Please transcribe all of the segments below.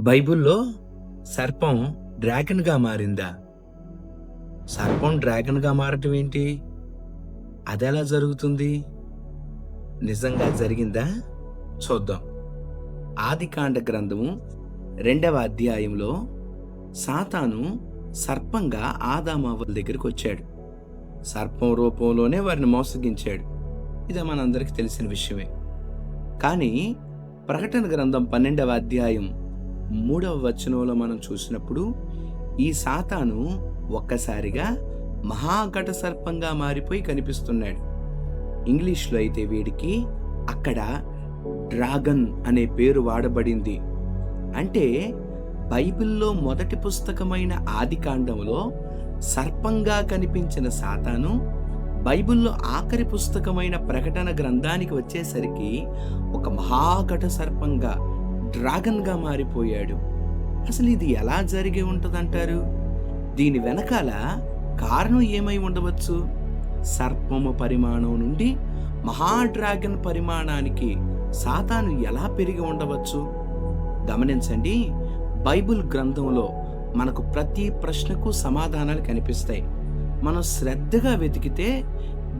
బైబిల్లో సర్పం డ్రాగన్గా మారిందా? సర్పం డ్రాగన్గా మారటం ఏంటి? అదెలా జరుగుతుంది? నిజంగా జరిగిందా? చూద్దాం. ఆదికాండ గ్రంథము రెండవ అధ్యాయంలో సాతాను సర్పంగా ఆదామావల దగ్గరికి వచ్చాడు. సర్పం రూపంలోనే వారిని మోసగించాడు. ఇది మనందరికీ తెలిసిన విషయమే. కానీ ప్రకటన గ్రంథం పన్నెండవ అధ్యాయం మూడవ వచనంలో మనం చూసినప్పుడు ఈ సాతాను ఒక్కసారిగా మహాఘట సర్పంగా మారిపోయి కనిపిస్తున్నాడు. ఇంగ్లీష్లో అయితే వీడికి అక్కడ డ్రాగన్ అనే పేరు వాడబడింది. అంటే బైబిల్లో మొదటి పుస్తకమైన ఆదికాండంలో సర్పంగా కనిపించిన సాతాను బైబిల్లో ఆఖరి పుస్తకమైన ప్రకటన గ్రంథానికి వచ్చేసరికి ఒక మహాఘట సర్పంగా డ్రాగన్గా మారిపోయాడు. అసలు ఇది ఎలా జరిగి ఉంటుందంటారు? దీని వెనకాల కారణం ఏమై ఉండవచ్చు? సర్పము పరిమాణం నుండి మహా డ్రాగన్ పరిమాణానికి సాతాను ఎలా పెరిగి ఉండవచ్చు? గమనించండి బైబిల్ గ్రంథంలో మనకు ప్రతి ప్రశ్నకు సమాధానాలు కనిపిస్తాయి. మనం శ్రద్ధగా వెతికితే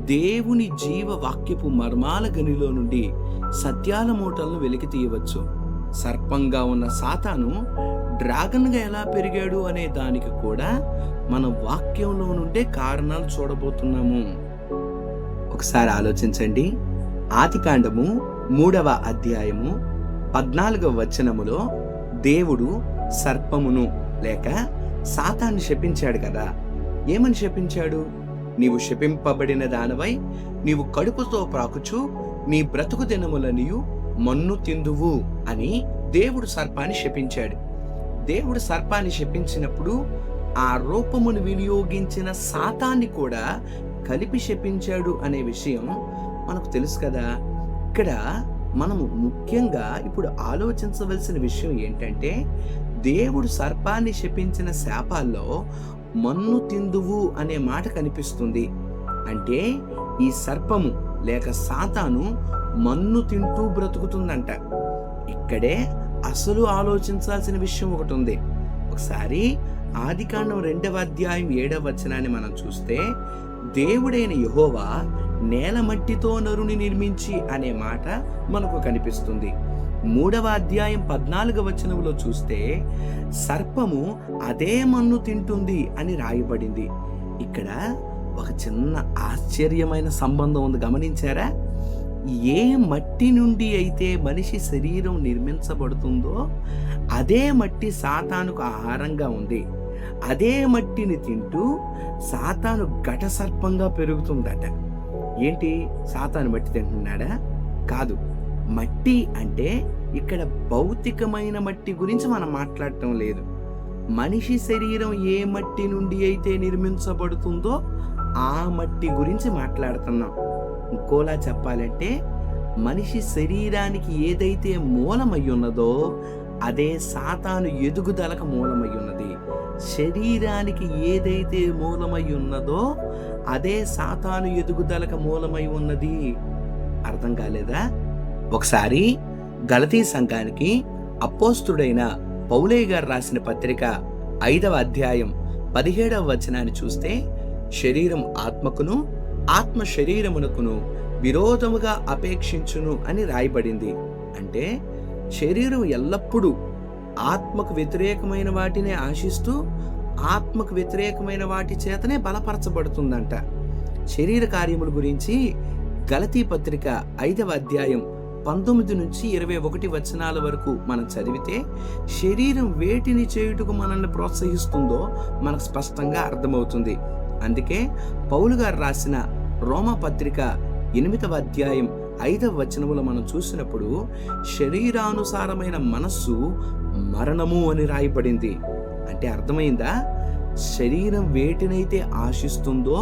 దేవుని జీవ వాక్యపు మర్మాల గనిలో నుండి సత్యాల మూటలను వెలికి తీయవచ్చు. సర్పంగా ఉన్న సాతాను డ్రాగన్గా ఎలా పెరిగాడు అనే దానికి కూడా మన వాక్యంలో నుండే కారణాలు చూడబోతున్నాము. ఒకసారి ఆలోచించండి. ఆదికాండము మూడవ అధ్యాయము పద్నాలుగవ వచనములో దేవుడు సర్పమును లేక సాతాన్ని శపించాడు కదా. ఏమని శపించాడు? నీవు శపింపబడిన దానివై నీవు కడుపుతో ప్రాకుచు నీ బ్రతుకు దినములనియు మన్ను తిందువు అని దేవుడు సర్పాన్ని శపించాడు. దేవుడు సర్పాన్ని శపించినప్పుడు ఆ రూపమును వినియోగించిన శాతాన్ని కూడా కలిపి శపించాడు అనే విషయం మనకు తెలుసు కదా. ఇక్కడ మనము ముఖ్యంగా ఇప్పుడు ఆలోచించవలసిన విషయం ఏంటంటే దేవుడు సర్పాన్ని శపించిన శాపాల్లో మన్ను తిందువు అనే మాట కనిపిస్తుంది. అంటే ఈ సర్పము లేక సాతాను మన్ను తింటూ బ్రతుకుతుందంట. ఇక్కడే అసలు ఆలోచించాల్సిన విషయం ఒకటి ఉంది ఒకసారి ఆదికాండం రెండవ అధ్యాయం ఏడవ వచనాన్ని మనం చూస్తే దేవుడైన యహోవా నేల మట్టితో నరుని నిర్మించి అనే మాట మనకు కనిపిస్తుంది. మూడవ అధ్యాయం పద్నాలుగు వచనంలో చూస్తే సర్పము అదే మన్ను తింటుంది అని రాయబడింది. ఇక్కడ ఒక చిన్న ఆశ్చర్యమైన సంబంధం ఉంది. గమనించారా? ఏ మట్టి నుండి అయితే మనిషి శరీరం నిర్మించబడుతుందో అదే మట్టి సాతానుకు ఆహారంగా ఉంది. అదే మట్టిని తింటూ సాతాను ఘట సర్పంగా పెరుగుతుందట. ఏంటి? సాతాను మట్టి తింటున్నాడా? కాదు. మట్టి అంటే ఇక్కడ భౌతికమైన మట్టి గురించి మనం మాట్లాడటం లేదు. మనిషి శరీరం ఏ మట్టి నుండి అయితే నిర్మించబడుతుందో ఆ మట్టి గురించి మాట్లాడుతున్నాం. ఇంకోలా చెప్పాలంటే మనిషి శరీరానికి ఏదైతే మూలమై ఉన్నదో అదే సాతాను ఎదుగుదలకు మూలమై ఉన్నది శరీరానికి ఏదైతే మూలమై ఉన్నదో అదే సాతాను ఎదుగుదలకు మూలమై ఉన్నది. అర్థం కాలేదా? ఒకసారి గలతీ సంఘానికి అపోస్తుడైన పౌలయ్య గారు రాసిన పత్రిక ఐదవ అధ్యాయం పదిహేడవ వచనాన్ని చూస్తే శరీరం ఆత్మకును ఆత్మ శరీరమునకును విరోధముగా అపేక్షించును అని రాయబడింది. అంటే శరీరం ఎల్లప్పుడూ ఆత్మకు వ్యతిరేకమైన వాటినే ఆశిస్తూ ఆత్మకు వ్యతిరేకమైన వాటి చేతనే బలపరచబడుతుందంట. శరీర కార్యముల గురించి గలతీ పత్రిక ఐదవ అధ్యాయం పంతొమ్మిది నుంచి ఇరవై ఒకటి వచనాల వరకు మనం చదివితే శరీరం వేటిని చేయుటకు మనల్ని ప్రోత్సహిస్తుందో మనకు స్పష్టంగా అర్థమవుతుంది. అందుకే పౌలు గారు రాసిన రోమపత్రిక ఎనిమిదవ అధ్యాయం ఐదవ వచనములో మనం చూసినప్పుడు శరీరానుసారమైన మనస్సు మరణము అని రాయబడింది. అంటే అర్థమైందా? శరీరం వేటినైతే ఆశిస్తుందో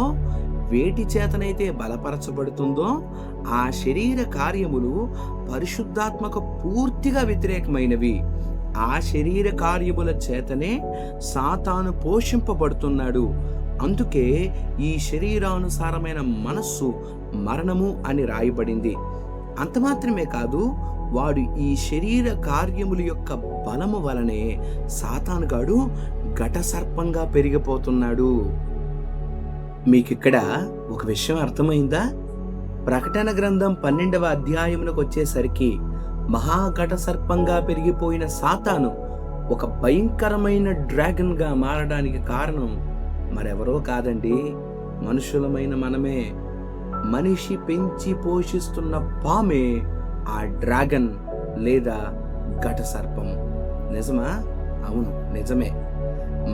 వేటి చేతనైతే బలపరచబడుతుందో ఆ శరీర కార్యములు పరిశుద్ధాత్మక పూర్తిగా వ్యతిరేకమైనవి. ఆ శరీర కార్యముల చేతనే సాతాను పోషింపబడుతున్నాడు. అందుకే ఈ శరీరానుసారమైన మనస్సు మరణము అని రాయబడింది. అంత మాత్రమే కాదు వాడు ఈ శరీర కార్యముల యొక్క బలము వలనే సాతానుగాడు ఘట సర్పంగా పెరిగిపోతున్నాడు. మీకు ఇక్కడ ఒక విషయం అర్థమైందా? ప్రకటన గ్రంథం పన్నెండవ అధ్యాయమునకు వచ్చేసరికి మహాఘట సర్పంగా పెరిగిపోయిన సాతాను ఒక భయంకరమైన డ్రాగన్గా మారడానికి కారణం మరెవరో కాదండి మనుషులమైన మనమే. మనిషి పెంచి పోషిస్తున్న పామే ఆ డ్రాగన్ లేదా ఘట సర్పం. నిజమా? అవును నిజమే.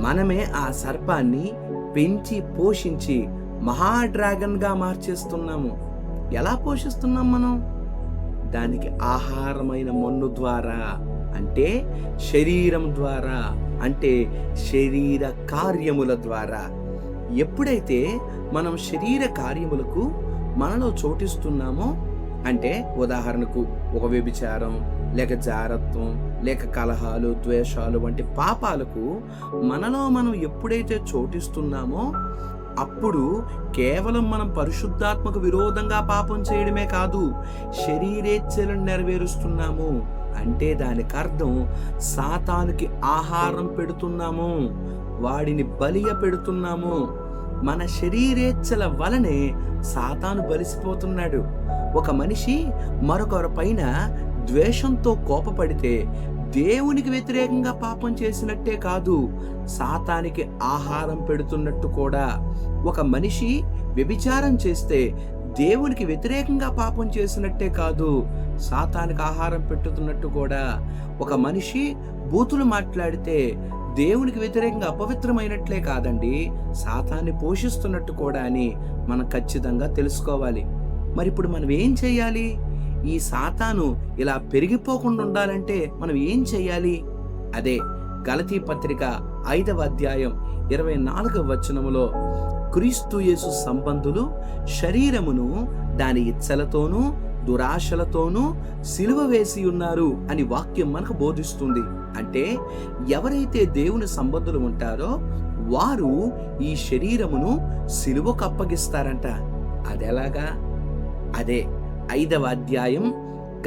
మనమే ఆ సర్పాన్ని పెంచి పోషించి మహా డ్రాగన్గా మార్చేస్తున్నాము. ఎలా పోషిస్తున్నాం మనం? దానికి ఆహారమైన మన్ను ద్వారా అంటే శరీరం ద్వారా. అంటే శరీర కార్యముల ద్వారా. ఎప్పుడైతే మనం శరీర కార్యములకు మనలో చోటిస్తున్నామో అంటే ఉదాహరణకు ఒక వ్యభిచారం లేక జారత్వం లేక కలహాలు ద్వేషాలు వంటి పాపాలకు మనలో మనం ఎప్పుడైతే చోటిస్తున్నామో అప్పుడు కేవలం మనం పరిశుద్ధాత్మకు విరోధంగా పాపం చేయడమే కాదు శరీరేచ్ఛలను నెరవేరుస్తున్నాము. అంటే దానికి అర్థం సాతానుకి ఆహారం పెడుతున్నాము వాడిని బలియ పెడుతున్నాము. మన శరీరేచ్ఛల వలనే సాతాను బలిసిపోతున్నాడు. ఒక మనిషి మరొకరి పైన ద్వేషంతో కోపపడితే దేవునికి వ్యతిరేకంగా పాపం చేసినట్టే కాదు సాతానికి ఆహారం పెడుతున్నట్టు కూడా. ఒక మనిషి వ్యభిచారం చేస్తే దేవునికి వ్యతిరేకంగా పాపం చేసినట్టే కాదు సాతానికి ఆహారం పెట్టుతున్నట్టు కూడా. ఒక మనిషి బూతులు మాట్లాడితే దేవునికి వ్యతిరేకంగా అపవిత్రమైనట్లే కాదండి సాతాన్ని పోషిస్తున్నట్టు కూడా అని మనం ఖచ్చితంగా తెలుసుకోవాలి. మరి ఇప్పుడు మనం ఏం చేయాలి? ఈ సాతాను ఇలా పెరిగిపోకుండా ఉండాలంటే మనం ఏం చేయాలి? అదే గలతీ పత్రిక ఐదవ అధ్యాయం ఇరవై నాలుగవ వచనములో క్రీస్తుయేసు సంబంధులు శరీరమును దాని ఇచ్చలతోనూ దురాశలతోనూ సిలువ వేసి ఉన్నారు అని వాక్యం మనకు బోధిస్తుంది. అంటే ఎవరైతే దేవుని సంబంధులు ఉంటారో వారు ఈ శరీరమును సిలువకు అప్పగిస్తారంట అదెలాగా? అదే ఐదవ అధ్యాయం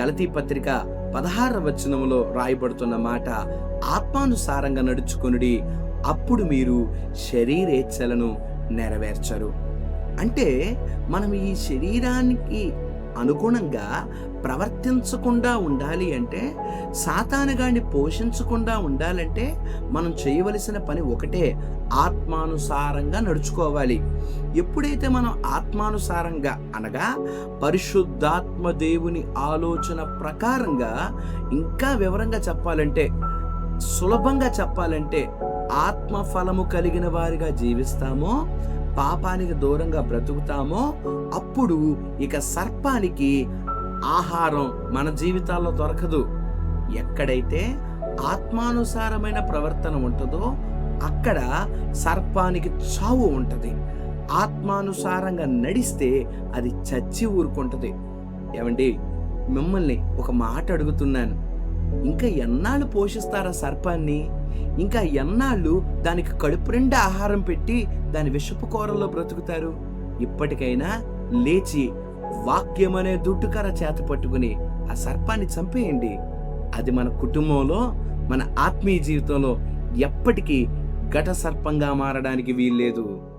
గలతీ పత్రిక పదహార వచనములో రాయబడుతున్న మాట ఆత్మానుసారంగా నడుచుకొనుడి అప్పుడు మీరు శరీరేచ్ఛలను నెరవేర్చరు. అంటే మనం ఈ శరీరానికి అనుగుణంగా ప్రవర్తించకుండా ఉండాలి అంటే సాతానుగాన్ని పోషించకుండా ఉండాలంటే మనం చేయవలసిన పని ఒకటే ఆత్మానుసారంగా నడుచుకోవాలి. ఎప్పుడైతే మనం ఆత్మానుసారంగా అనగా పరిశుద్ధాత్మ దేవుని ఆలోచన ప్రకారంగా ఇంకా వివరంగా చెప్పాలంటే సులభంగా చెప్పాలంటే ఆత్మ ఫలము కలిగిన వారిగా జీవిస్తామో పాపానికి దూరంగా బ్రతుకుతామో అప్పుడు ఇక సర్పానికి ఆహారం మన జీవితాల్లో దొరకదు. ఎక్కడైతే ఆత్మానుసారమైన ప్రవర్తన ఉంటుందో అక్కడ సర్పానికి చావు ఉంటుంది. ఆత్మానుసారంగా నడిస్తే అది చచ్చి ఊరుకుంటుంది. ఏమండి మిమ్మల్ని ఒక మాట అడుగుతున్నాను. ఇంకా ఎన్నాళ్ళు పోషిస్తారా సర్పాన్ని? ఇంకా ఎన్నాళ్ళు దానికి కడుపు నిండా ఆహారం పెట్టి దాని విషపు కూరల్లో బ్రతుకుతారు? ఇప్పటికైనా లేచి వాక్యం అనే దుడ్డుకర చేత పట్టుకుని ఆ సర్పాన్ని చంపేయండి. అది మన కుటుంబంలో మన ఆత్మీయ జీవితంలో ఎప్పటికీ ఘట సర్పంగా మారడానికి వీల్లేదు.